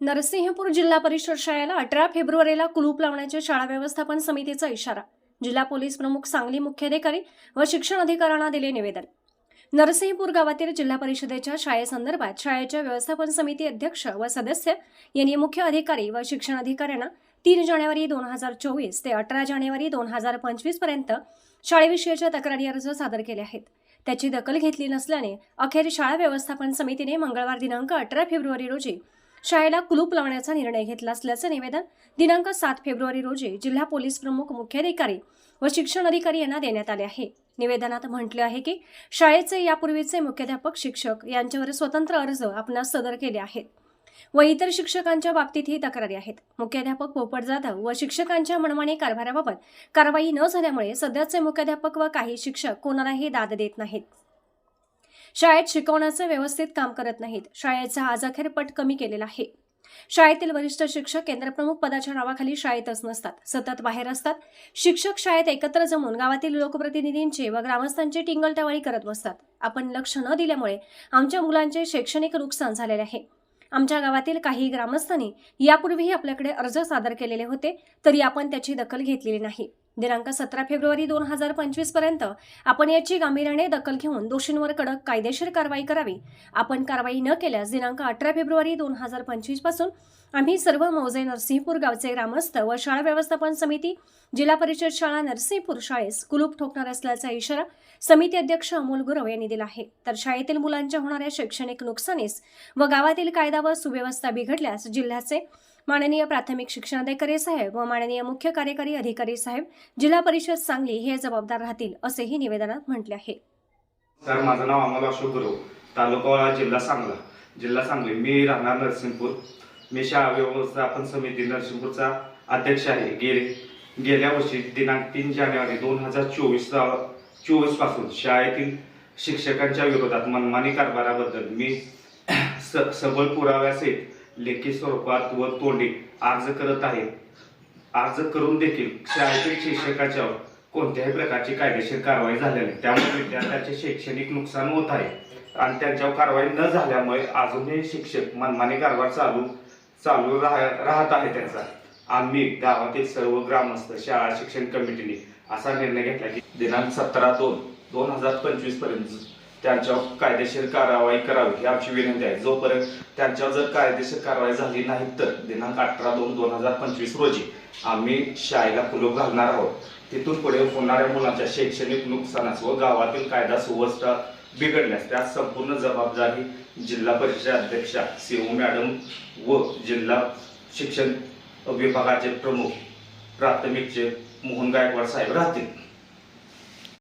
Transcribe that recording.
नरसिंहपूर जिल्हा परिषद शाळेला अठरा फेब्रुवारीला कुलूप लावण्याच्या शाळा व्यवस्थापन समितीचा इशारा. जिल्हा पोलीस प्रमुख सांगली मुख्याधिकारी व शिक्षण अधिकाऱ्यांना दिले निवेदन. नरसिंहपूर गावातील जिल्हा परिषदेच्या शाळेसंदर्भात शाळेच्या व्यवस्थापन समिती अध्यक्ष व सदस्य यांनी मुख्य अधिकारी व शिक्षण अधिकाऱ्यांना तीन जानेवारी दोन हजार चोवीस ते अठरा जानेवारी दोन हजार पंचवीसपर्यंत शाळेविषयीच्या तक्रारी अर्ज सादर केले आहेत. त्याची दखल घेतली नसल्याने अखेर शाळा व्यवस्थापन समितीने मंगळवार दिनांक अठरा फेब्रुवारी रोजी शाळेला कुलूप लावण्याचा निर्णय घेतला असल्याचं निवेदन दिनांक सात फेब्रुवारी रोजी जिल्हा पोलीस प्रमुख मुख्याधिकारी व शिक्षण अधिकारी यांना देण्यात आले आहे. निवेदनात म्हटले आहे की शाळेचे यापूर्वीचे मुख्याध्यापक शिक्षक यांच्यावर स्वतंत्र अर्ज आपणास सदर केले आहेत व इतर शिक्षकांच्या बाबतीतही तक्रारी आहेत. मुख्याध्यापक पोपट जाधव व शिक्षकांच्या मनमानी कारभाराबाबत कारवाई न झाल्यामुळे सध्याचे मुख्याध्यापक व काही शिक्षक कोणालाही दाद देत नाहीत. शाळेत शिकवण्याचं व्यवस्थित काम करत नाहीत. शाळेचा आज अखेर पट कमी केलेला आहे. शाळेतील वरिष्ठ शिक्षक केंद्रप्रमुख पदाच्या नावाखाली शाळेतच नसतात. सतत बाहेर असतात. शिक्षक शाळेत एकत्र जमून गावातील लोकप्रतिनिधींची व ग्रामस्थांची टिंगलटावाळी करत बसतात. आपण लक्ष न दिल्यामुळे आमच्या मुलांचे शैक्षणिक नुकसान झालेले आहे. आमच्या गावातील काही ग्रामस्थांनी यापूर्वीही आपल्याकडे अर्ज सादर केलेले होते तरी आपण त्याची दखल घेतलेली नाही. दिनांक सतरा फेब्रुवारी दोन हजार पंचवीसपर्यंत आपण याची गांभीर्याने दखल घेऊन दोषींवर कडक कायदेशीर कारवाई करावी. आपण कारवाई न केल्यास दिनांक अठरा फेब्रुवारी दोन हजार पंचवीसपासून आम्ही सर्व मौजे नरसिंहपूर गावचे ग्रामस्थ व शाळा व्यवस्थापन समिती जिल्हा परिषद शाळा नरसिंहपूर शाळेस कुलूप ठोकणार असल्याचा इशारा समिती अध्यक्ष अमोल गुरव यांनी दिला आहे. तर शाळेतील मुलांच्या होणाऱ्या शैक्षणिक नुकसानीस व गावातील कायदा व सुव्यवस्था बिघडल्यास जिल्ह्याचे माननीय प्राथमिक शिक्षणाधिकारी साहेब व माननीय मुख्य कार्यकारी अधिकारी साहेब जिल्हा परिषद सांगली हे जबाबदार राहतील असेही निवेदनात म्हटले आहे. सर माझं नाव अमोल अशोक गुरु तालुका जिल्हा सांगला. जिल्हा सांगली मी राहणार नरसिंहपूर. मी शाळा व्यवस्थापन समिती नरसिंहपूरचा अध्यक्ष आहे. गेले गेल्या वर्षी दिनांक तीन जानेवारी दोन हजार चोवीस चोवीसपासून शाळेतील शिक्षकांच्या विरोधात मनमानी कारभाराबद्दल मी स सबळ पुराव्यासहित लेखी स्वरूपात व तोंडी अर्ज करत आहे. अर्ज करून देखील शाळेतील शिक्षकाच्या कोणत्याही प्रकारची कायदेशीर कारवाई झालेली नाही. त्यामुळे विद्यार्थ्यांचे शैक्षणिक नुकसान होत आहे. आणि त्यांच्यावर कारवाई न झाल्यामुळे अजूनही शिक्षक मनमानी कारभार चालू चालू राह राहत आहे त्यांचा. आम्ही गावातील सर्व ग्रामस्थ शाळा शिक्षण कमिटीने असा निर्णय घेतला की दिनांक सतरा दोन दोन हजार पंचवीसपर्यंत त्यांच्यावर कायदेशीर कारवाई करावी ही आमची विनंती आहे. जोपर्यंत त्यांच्यावर जर कायदेशीर कारवाई झाली नाही तर दिनांक अठरा दोन दोन हजार पंचवीस रोजी आम्ही शाळेला कुलूप घालणार आहोत. तिथून पुढे होणाऱ्या मुलांच्या शैक्षणिक नुकसानास व गावातील कायदा सुव्यवस्था बिघडल्यास त्या संपूर्ण जबाबदारी जिल्हा परिषद अध्यक्षा सीओ मॅडम व जिल्हा शिक्षण विभागाचे प्रमुख प्राथमिकचे मोहन गायकवाड साहेब राहतील.